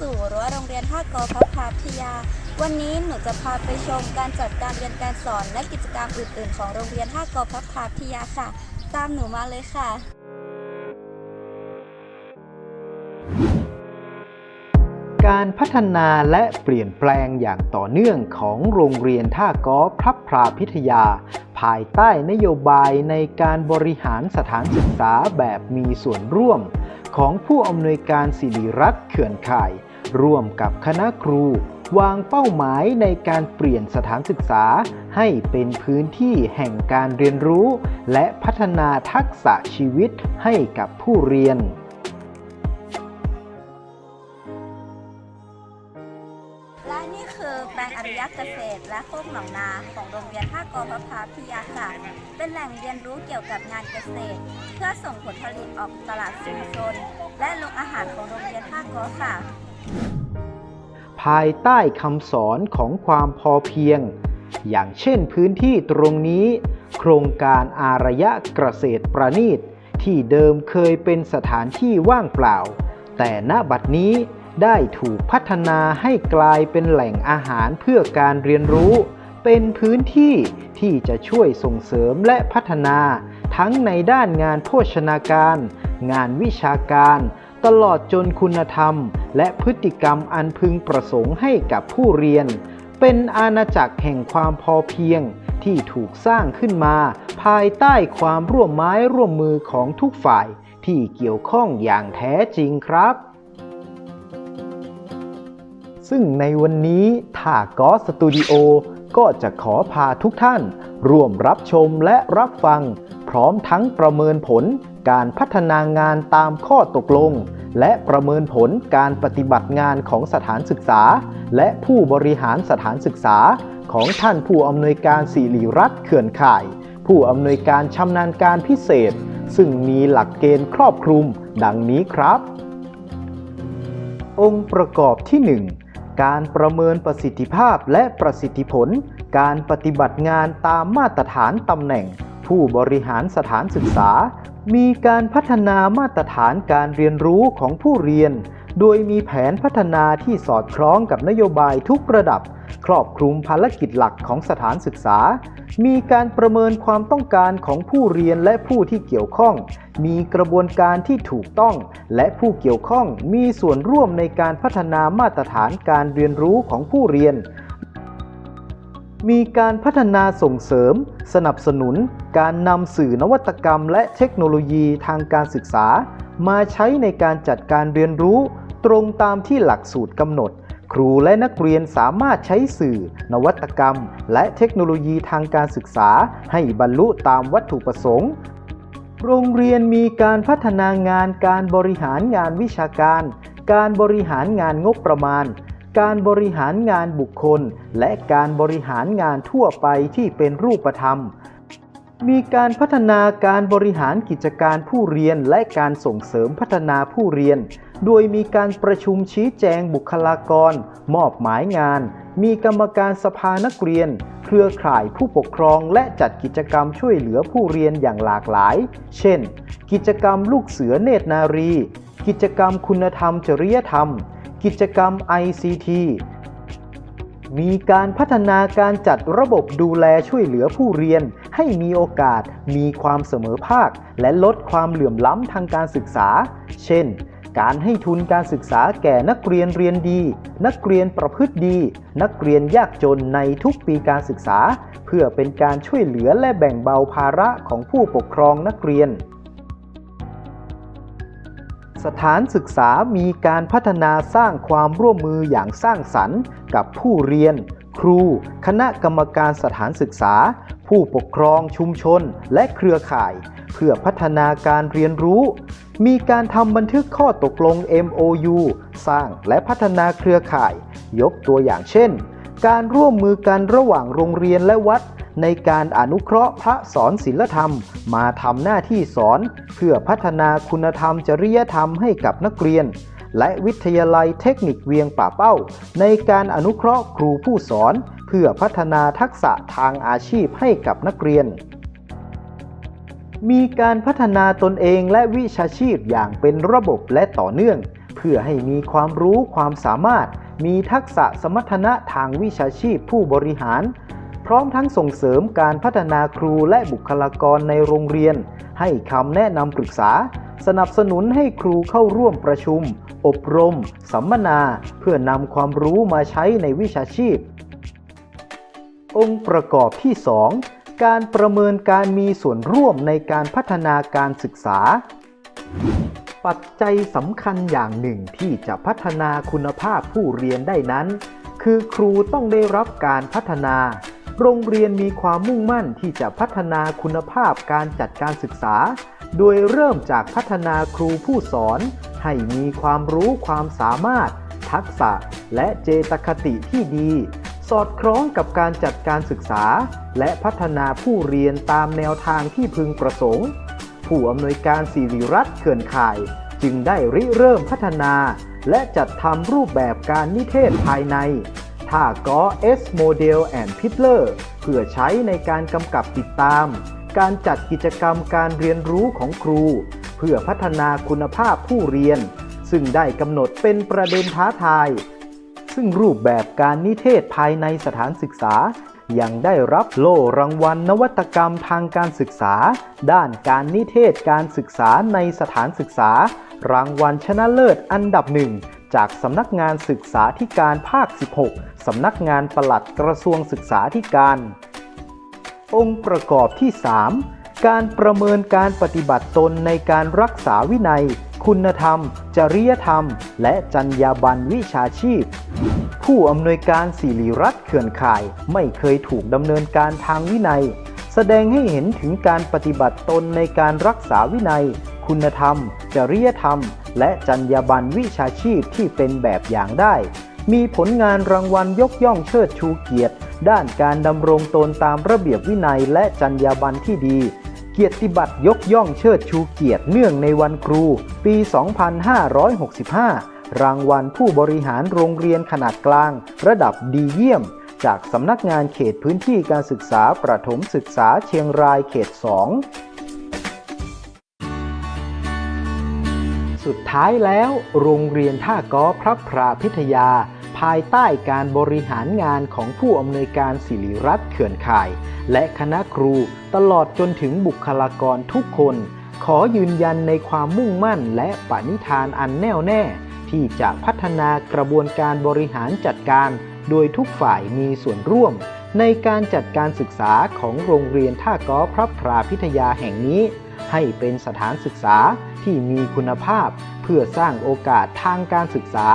สู่รั้วโรงเรียนท่ากอพัฒนาพิทยา วันนี้หนูจะพาไปชมการจัดการเรียนการสอนและกิจกรรมอื่น ๆ ของโรงเรียนท่ากอพัฒนาพิทยาค่ะ ตามหนูมาเลยค่ะการพัฒนาและเปลี่ยนแปลงอย่างต่อเนื่องของโรงเรียนท่ากอพระพราพิทยา ภายใต้นโยบายในการบริหารสถานศึกษาแบบมีส่วนร่วม ของผู้อำนวยการศิริรัตน์เขื่อนข่าย ร่วมกับคณะครู วางเป้าหมายในการเปลี่ยนสถานศึกษา ให้เป็นพื้นที่แห่งการเรียนรู้ และพัฒนาทักษะชีวิตให้กับผู้เรียนและนี่คือแปลงอริยเกษตร และโคกหนองนาของโรงเรียนท่ากอพัฒนาพิยาค่ะเป็นแหล่งเรียนรู้เกี่ยวกับงานเกษตร เพื่อส่งผลผลิตออกตลาดชุมชน และโรงอาหารของโรงเรียนท่ากอค่ะ ภายใต้คำสอนของความพอเพียง อย่างเช่นพื้นที่ตรงนี้ โครงการอารยะเกษตรประณีต ที่เดิมเคยเป็นสถานที่ว่างเปล่า แต่ณบัดนี้ได้ถูกพัฒนาให้กลายเป็นแหล่งอาหารเพื่อการเรียนรู้ เป็นพื้นที่ที่จะช่วยส่งเสริมและพัฒนา ทั้งในด้านงานโภชนาการ งานวิชาการ ตลอดจนคุณธรรม และพฤติกรรมอันพึงประสงค์ให้กับผู้เรียน เป็นอาณาจักรแห่งความพอเพียงที่ถูกสร้างขึ้นมา ภายใต้ความร่วมไม้ร่วมมือของทุกฝ่ายที่เกี่ยวข้องอย่างแท้จริงครับ ซึ่งในวันนี้ท่ากอสตูดิโอก็จะขอพาทุกท่าน ร่วมรับชมและรับฟัง พร้อมทั้งประเมินผล การพัฒนางานตามข้อตกลง และประเมินผลการปฏิบัติงานของสถานศึกษา และผู้บริหารสถานศึกษา ของท่านผู้อำนวยการศิริรัตน์เขื่อนข่าย ผู้อำนวยการชำนาญการพิเศษ ซึ่งมีหลักเกณฑ์ครอบคลุม ดังนี้ครับ องค์ประกอบที่ 1 การประเมินประสิทธิภาพและประสิทธิผล การปฏิบัติงานตามมาตรฐานตำแหน่งผู้บริหารสถานศึกษา มีการพัฒนามาตรฐานการเรียนรู้ของผู้เรียน โดยมีแผนพัฒนาที่สอดคล้องกับนโยบายทุกระดับ ครอบคลุมภารกิจหลักของสถานศึกษา มีการประเมินความต้องการของผู้เรียนและผู้ที่เกี่ยวข้อง มีกระบวนการที่ถูกต้อง และผู้เกี่ยวข้องมีส่วนร่วมในการพัฒนามาตรฐานการเรียนรู้ของผู้เรียน มีการพัฒนาส่งเสริม สนับสนุน การนำสื่อนวัตกรรม และเทคโนโลยีทางการศึกษา มาใช้ในการจัดการเรียนรู้ ตรงตามที่หลักสูตรกำหนด ครูและนักเรียนสามารถใช้สื่อ นวัตกรรม และเทคโนโลยีทางการศึกษา ให้บรรลุตามวัตถุประสงค์ โรงเรียนมีการพัฒนางานการบริหารงานวิชาการ การบริหารงานงบประมาณ การบริหารงานบุคคล และการบริหารงานทั่วไปที่เป็นรูปธรรม มีการพัฒนาการบริหารกิจการผู้เรียนและการส่งเสริมพัฒนาผู้เรียน โดยมีการประชุมชี้แจงบุคลากร มอบหมายงาน มีกรรมการสภานักเรียน เครือข่ายผู้ปกครองและจัดกิจกรรมช่วยเหลือผู้เรียนอย่างหลากหลาย เช่น กิจกรรมลูกเสือเนตรนารี กิจกรรมคุณธรรมจริยธรรม กิจกรรม ICT มีการพัฒนาการจัดระบบดูแลช่วยเหลือผู้เรียน ให้มีโอกาส มีความเสมอภาค และลดความเหลื่อมล้ำทางการศึกษา เช่น การให้ทุนการศึกษาแก่นักเรียนเรียนดี นักเรียนประพฤติดี นักเรียนยากจนในทุกปีการศึกษา เพื่อเป็นการช่วยเหลือและแบ่งเบาภาระของผู้ปกครองนักเรียน สถานศึกษามีการพัฒนาสร้างความร่วมมืออย่างสร้างสรรค์กับผู้เรียน ครู คณะกรรมการสถานศึกษา ผู้ปกครองชุมชน และเครือข่าย เพื่อพัฒนาการเรียนรู้ มีการทำบันทึกข้อตกลง MOU สร้างและพัฒนาเครือข่าย ยกตัวอย่างเช่น การร่วมมือกันระหว่างโรงเรียนและวัด ในการอนุเคราะห์พระสอนศิลธรรม มาทำหน้าที่สอน เพื่อพัฒนาคุณธรรมจริยธรรมให้กับนักเรียน และวิทยาลัยเทคนิคเวียงป่าเป้า ในการอนุเคราะห์ครูผู้สอน เพื่อพัฒนาทักษะทางอาชีพให้กับนักเรียน มีการพัฒนาตนเองและวิชาชีพอย่างเป็นระบบและต่อเนื่อง เพื่อให้มีความรู้ความสามารถมีทักษะสมรรถนะทางวิชาชีพผู้บริหาร พร้อมทั้งส่งเสริมการพัฒนาครูและบุคลากรในโรงเรียน ให้คำแนะนำปรึกษา สนับสนุนให้ครูเข้าร่วมประชุม อบรม สัมมนา เพื่อนำความรู้มาใช้ในวิชาชีพ องค์ประกอบที่ 2 การประเมินการมีส่วนร่วมในการพัฒนาการศึกษา ปัจจัยสำคัญอย่างหนึ่งที่จะพัฒนาคุณภาพผู้เรียนได้นั้น คือครูต้องได้รับการพัฒนา โรงเรียนมีความมุ่งมั่นที่จะพัฒนาคุณภาพการจัดการศึกษา โดยเริ่มจากพัฒนาครูผู้สอน ให้มีความรู้ความสามารถ ทักษะ และเจตคติที่ดี สอดคล้องกับการจัดการศึกษา และพัฒนาผู้เรียนตามแนวทางที่พึงประสงค์ ผู้อำนวยการสิริรัตน์เขื่อนข่าย จึงได้ริเริ่มพัฒนา และจัดทำรูปแบบการนิเทศภายใน ท่ากอ S Model and Pitler เพื่อใช้ในการกำกับติดตาม การจัดกิจกรรมการเรียนรู้ของครู เพื่อพัฒนาคุณภาพผู้เรียน ซึ่งได้กำหนดเป็นประเด็นท้าทาย ซึ่งรูปแบบการนิเทศภายในสถานศึกษา ยังได้รับโล่รางวัลนวัตกรรมทางการศึกษา ด้านการนิเทศการศึกษาในสถานศึกษา รางวัลชนะเลิศอันดับหนึ่ง จากสำนักงานศึกษาธิการภาค 16 สำนักงานปลัดกระทรวงศึกษาธิการ องค์ประกอบที่ 3 การประเมินการปฏิบัติตนในการรักษาวินัย คุณธรรม จริยธรรม และจรรยาบรรณวิชาชีพ ผู้อำนวยการศิริรัตน์เขื่อนข่ายไม่เคยถูกดำเนินการทางวินัย แสดงให้เห็นถึงการปฏิบัติตนในการรักษาวินัย คุณธรรม จริยธรรม และจรรยาบรรณวิชาชีพที่เป็นแบบอย่างได้ มีผลงานรางวัลยกย่องเชิดชูเกียรติ ด้านการดำรงตนตามระเบียบวินัยและจรรยาบรรณที่ดี เกียรติบัตรยกย่องเชิดชูเกียรติเนื่องในวันครู ปี 2565 รางวัลผู้บริหารโรงเรียนขนาดกลาง ระดับดีเยี่ยมจากสำนักงานเขตพื้นที่การศึกษาประถมศึกษาเชียงรายเขต 2 สุดท้ายแล้ว โรงเรียนท่ากอพระพราพิทยา ภายใต้การบริหารงานของผู้อำนวยการศิริรัตน์เขื่อนข่าย และคณะครูตลอดจนถึงบุคลากรทุกคน ขอยืนยันในความมุ่งมั่นและปณิธานอันแน่วแน่ ที่จะพัฒนากระบวนการบริหารจัดการ โดยทุกฝ่ายมีส่วนร่วม ในการจัดการศึกษาของโรงเรียนท่ากอพระพราพิทยาแห่งนี้ ให้เป็นสถานศึกษาที่มีคุณภาพ เพื่อสร้างโอกาสทางการศึกษา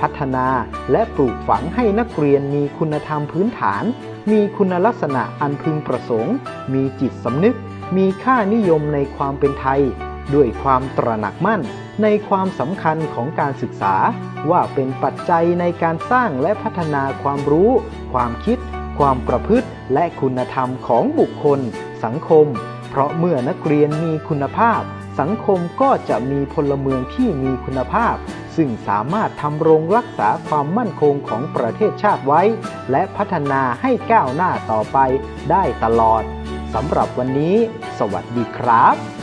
พัฒนาและปลูกฝังให้นักเรียนมีคุณธรรมพื้นฐาน มีคุณลักษณะอันพึงประสงค์ มีจิตสำนึก มีค่านิยมในความเป็นไทย ด้วยความตระหนักมั่นในความสำคัญของการศึกษา ว่าเป็นปัจจัยในการสร้างและพัฒนาความรู้ ความคิด ความประพฤติ และคุณธรรมของบุคคล สังคม เพราะเมื่อนักเรียนมีคุณภาพ สังคมก็จะมีพลเมืองที่มีคุณภาพ ซึ่งสามารถทำรงรักษาความมั่นคงของประเทศชาติไว้ และพัฒนาให้ก้าวหน้าต่อไปได้ตลอดสำหรับวันนี้ สวัสดีครับ